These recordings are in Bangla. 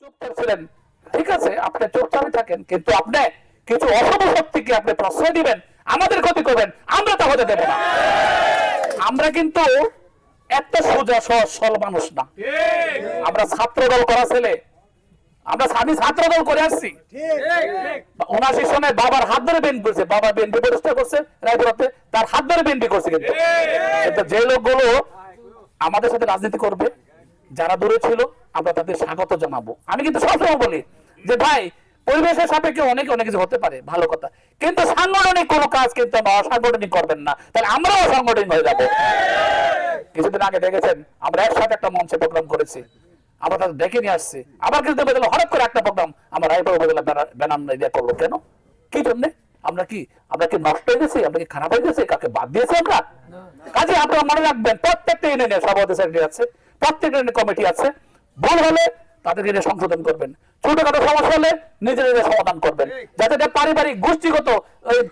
চুপচাপ ছিলেন ঠিক আছে আপনি চুপচাপই থাকেন কিন্তু আপনি কিছু অশুভ শক্তিকে আপনি প্রশ্রয় দিবেন আমাদের ক্ষতি করবেন আমরা তা হতে দেব না। আমরা কিন্তু এত সোজা সহজ মানুষ না। আমরা ছাত্র দল করা ছেলে। আমরা আমি ছাত্র দল করে আসছি। উনাশি সনে বাবার হাত ধরে বেন করছে। বাবা বিএনপি প্রতিষ্ঠা করছে রায়পুরাতে তার হাত ধরে বিএনপি করছে কিন্তু। কিন্তু যে লোকগুলো আমাদের সাথে রাজনীতি করবে যারা দূরে ছিল আমরা তাদের স্বাগত জানাব। আমি কিন্তু সবসময় বলি যে ভাই পরিবেশের সাপেক্ষে অনেক অনেক কিছু হতে পারে ভালো কথা। কিন্তু সাংগঠনিক কোনো কাজ কিন্তু আমরা অসাংগঠনিক করবেন না। তাহলে আমরাও অসাংগঠনিক হয়ে যাব। কিছুদিন আগে দেখেছেন আমরা একসাথে একটা মঞ্চে প্রোগ্রাম করেছি। আমরা তাদের ডেকে নিয়ে আসছি। আবার কিন্তু বেদলে হঠাৎ করে একটা প্রোগ্রাম আমার রায়পুর উপজেলা ব্যানার ইয়ে করল কেন? কি জন্য? আমরা কি আমরা কি নষ্ট হয়ে গেছি? আমরা কি খারাপ হয়ে গেছি? কাকে বাদ দিয়েছি আমরা? কাজে আপনারা মনে রাখবেন প্রত্যেকটা ইউনিয়নে সভাপতি সেক্রেটারি আছে প্রত্যেকটা কমিটি আছে। ভুল হলে তাদেরকে সংশোধন করবেন। ছোটখাটো সমস্যা হলে নিজের সমাধান করবেন। যাতে এটা পারিবারিক গোষ্ঠীগত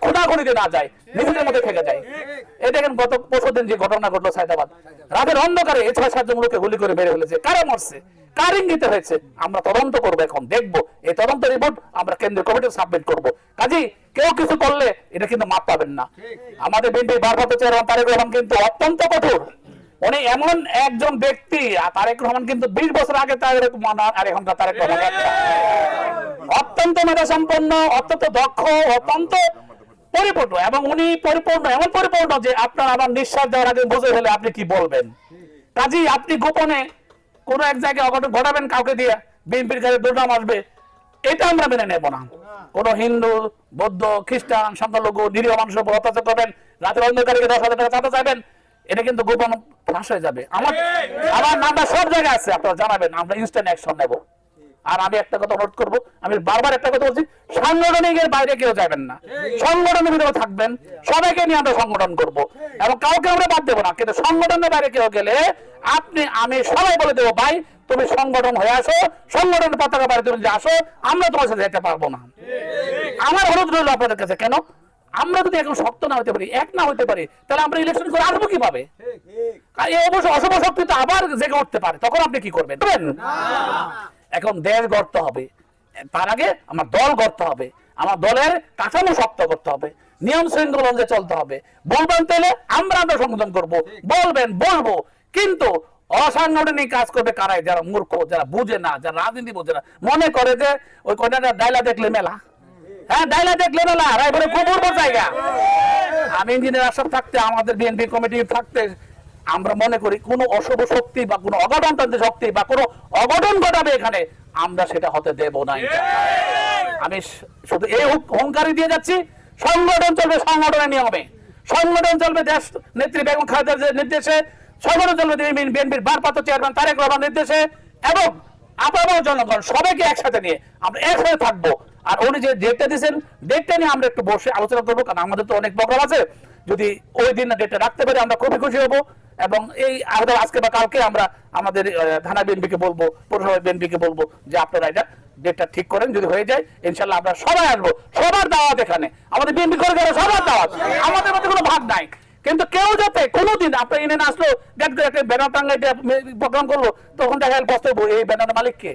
খুনাখুনিতে না যায় নিজেদের মধ্যে থেকে যায়। এই দেখেন গত পরশু দিন যে ঘটনা ঘটলো সাইদাবাদ রাতের অন্ধকারে এ ছয় সাতজন লোককে গুলি করে মেরে ফেলেছে। কারা মরছে? কার ইঙ্গিতে হয়েছে? আমরা তদন্ত করব এখন দেখব। এই তদন্ত রিপোর্ট আমরা কেন্দ্রীয় কমিটি সাবমিট করব। কাজী কেউ কিছু করলে এটা কিন্তু মাপ পাবেন না। আমাদের বিএনপি ভারপ্রাপ্ত চেয়ারম্যান তারেক রহমান কিন্তু অত্যন্ত কঠোর। উনি এমন একজন ব্যক্তি তারেক রহমান কিন্তু বিশ বছর আগে তারেক আর তারেক রহমান অত্যন্ত মেধা সম্পন্ন অত্যন্ত দক্ষ, অত্যন্ত পরিপূর্ণ, এবং উনি পরিপূর্ণ, এমন পরিপূর্ণ যে আপনার আমার নিঃশ্বাস দেওয়ার আগে বুঝে ফেলে আপনি কি বলবেন। কাজেই আপনি গোপনে কোন এক জায়গায় অঘটন ঘটাবেন কাউকে দিয়ে, বিএনপির কাছে দুর্নাম আসবে, এটা আমরা মেনে নেব না। কোন হিন্দু, বৌদ্ধ, খ্রিস্টান, সংখ্যালঘু, নিরীহ মানুষের উপর অত্যাচার করবেন, রাতের অন্ধকারে দশ হাজার টাকা চাঁদা চাইবেন এটা কিন্তু গোপন ফাঁস হয়ে যাবে। আমার আমার নামটা সব জায়গায় আছে আপনারা জানাবেন আমরা ইনস্ট্যান্ট অ্যাকশন নেব। আর আমি একটা কথা অনুরোধ করব আমি বারবার একটা কথা বলছি সাংগঠনিকের বাইরে কেউ যাবেন না। সংগঠনের ভিতরে থাকবেন সবাইকে নিয়ে আমরা সংগঠন করব। এবং কাউকে আমরা বাদ দেবো না কিন্তু সংগঠনের বাইরে কেউ গেলে আপনি আমি সবাই বলে দেবো ভাই তুমি সংগঠন হয়ে আসো সংগঠনের পতাকা বাইরে তুমি যে আসো আমরা তোমার সাথে যেতে পারব না। আমার অনুরোধ রইল আপনাদের কাছে কেন? আমরা যদি এখন শক্ত না হতে পারি এক না হতে পারি তাহলে আমরা ইলেকশন করে আসব কীভাবে? এই অবশ্য অশুভ শক্তি তো আবার জেগে উঠতে পারে তখন আপনি কি করবেন? এখন দেশ গড়তে হবে তার আগে আমার দল গড়তে হবে আমার দলের কাঠামো শক্ত করতে হবে নিয়ম শৃঙ্খলা অনুযায়ী চলতে হবে। বলবেন তাহলে আমরা আমরা সংশোধন করব বলবেন বলব। কিন্তু অসাংগঠনিক কাজ করবে কারাই? যারা মূর্খ যারা বুঝে না যারা রাজনীতি বোঝে না মনে করে যে ওই কয়টা ডায়লা দেখলে মেলা। হ্যাঁ ডাইলা দেখলে মেলা রায়পুরে আমি ইঞ্জিনিয়ার থাকতে, আমাদের বিএনপি কমিটি থাকতে, আমরা মনে করি কোনো অশুভ শক্তি বা কোনো অঘটনতন্ত্র শক্তি বা কোনো অঘটন ঘটাবে এখানে, আমরা সেটা হতে দেব না আমি শুধু এই হুঙ্কারি দিয়ে যাচ্ছি, সংগঠন চলবে সংগঠনের নিয়মে। সংগঠন চলবে দেশ নেত্রী বেগম খালেদা জিয়ার নির্দেশে, সংগঠন চলবে বিএনপির ভারপ্রাপ্ত চেয়ারম্যান তারেক রহমান নির্দেশে, এবং আপনারাও জনগণ সবাইকে একসাথে নিয়ে আমরা একসাথে থাকব। আর উনি যে ডেটটা দিয়েছেন ডেটটা নিয়ে আমরা একটু বসে আলোচনা করব, কারণ আমাদের তো অনেক প্রোগ্রাম আছে। যদি ওই দিন ডেটটা রাখতে পারি, আমরা খুবই খুশি হব। এবং এই আমাদের আজকে বা কালকে আমরা আমাদের থানা বিএনপিকে বলব, পৌরসভা বিএনপিকে বলব যে আপনারা এটা ডেটটা ঠিক করেন। যদি হয়ে যায় ইনশাল্লাহ আমরা সবাই আসব। সবার দাওয়াত এখানে। আমাদের বিএনপি করে গেলে, সবার দাওয়াত। আমাদের মধ্যে কোনো ভাগ নাই। কিন্তু কেউ যাতে কোনোদিন আপনার এনে আসলো করে একটা ব্যানার টাঙ্গাইতে প্রোগ্রাম করল, তখন দেখা গেল বসতে এই ব্যানার মালিক কে?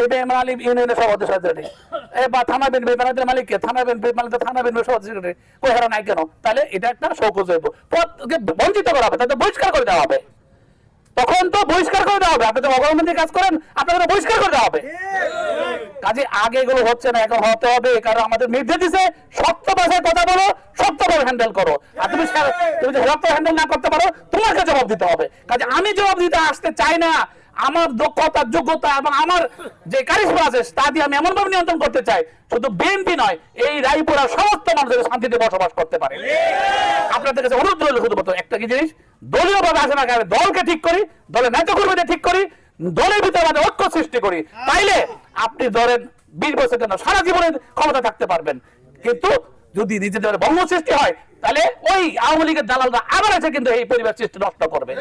এই ব্যানার মালিক ইউনিয়নের সভাপতি এই বা থানা বিনবে ব্যানারের মালিক কে, থানা থানা কই নাই কেন? তাহলে এটা একটা পদকে বঞ্চিত করা হবে বহিষ্কার করে দেওয়া হবে। তখন তো বহিষ্কার করে দেওয়া হবে। আপনি তো কাজ করেন আপনাদের বহিষ্কার করে দেওয়া হবে। কাজে আগে এগুলো হচ্ছে না, এখন হতে হবে কারণ আমাদের নির্দেশ দিছে সত্য ভাষায় কথা বলো হ্যান্ডেল করো। আর তুমি তুমি যদি হ্যান্ডেল না করতে পারো, তোমাকে জবাব দিতে হবে। কাজে আমি জবাব দিতে আসতে চাই না। আমার দক্ষতা, যোগ্যতা এবং আমার যে কারিশমা আছে, তা দিয়ে আমি এমন ভাবে নিয়ন্ত্রণ করতে চাই, শুধু বিএনপি নয়, এই রায়পুরা সমস্ত মানুষ যাতে শান্তিতে বসবাস করতে পারে। আপনাদের কাছে অনুরোধ রইল শুধুমাত্র একটা কি জিনিস? দলীয় ভাবে আসে না কেন, দলকে ঠিক করি, দলের নেতা কর্মীদের ঠিক করি, দলের ভিতরে আমাদের ঐক্য সৃষ্টি করি। তাইলে আপনি ধরেন বিশ বছর জন্য সারা জীবনের ক্ষমতা থাকতে পারবেন। কিন্তু যদি নিজেদের বঙ্গ সৃষ্টি হয়, তাহলে ওই আওয়ামী লীগের দালালরা আবার আছে কিন্তু এই পরিবার সৃষ্টি নষ্ট করবে।